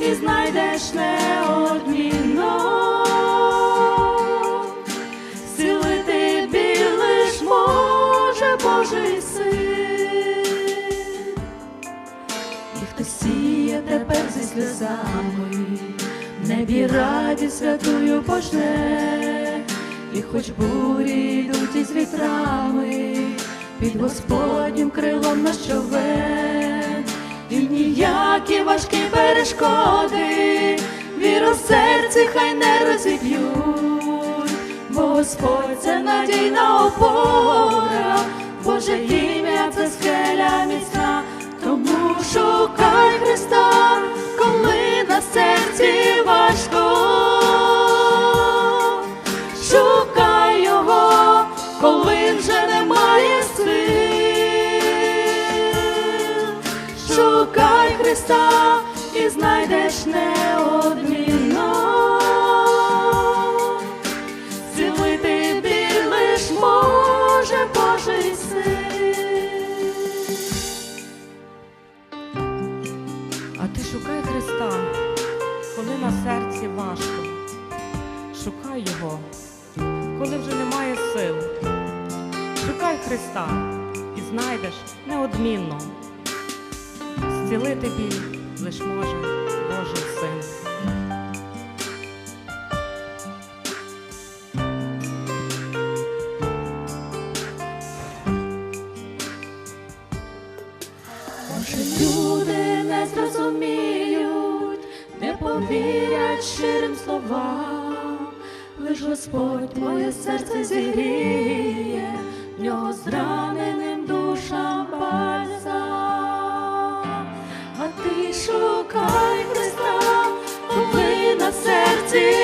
І знайдеш неодмінно. Зцілити біль лиш може Божий син. І хто сіє тепер зі сльозами, небі радість святую пожне, і хоч бурі йдуть із вітрами, під Господнім крилом на човен, і ніякі важкі перешкоди, віру в серці хай не розіб'ють, бо Господь це надійна опора, Боже ім'я це скеля міцна, тому шукай Христа, коли на серці важко. Шукай його, коли Христа і знайдеш неодмінно. Зцілити біль лиш може Божий син. А ти шукай Христа, коли на серці важко. Шукай Його, коли вже немає сил. Шукай Христа і знайдеш неодмінно. Зцілити біль лиш може Божий син. Може, люди не зрозуміють, не повірять щирим словам, лиш Господь твоє серце зігріє, в нього зраненим серці.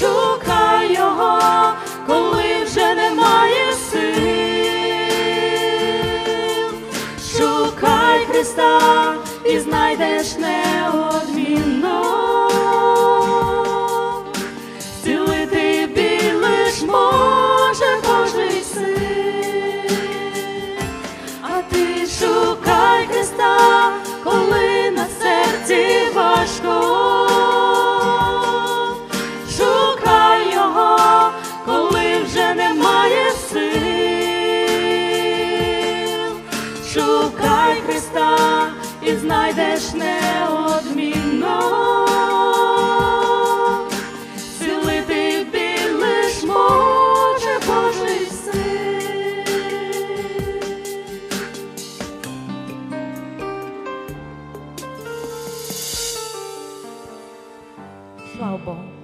Шукай його, коли вже немає сил. Шукай Христа і знайдеш неодмінно. Шукай Христа і знайдеш неодмінно. Зцілити біль лиш може Божий син. Слава Богу.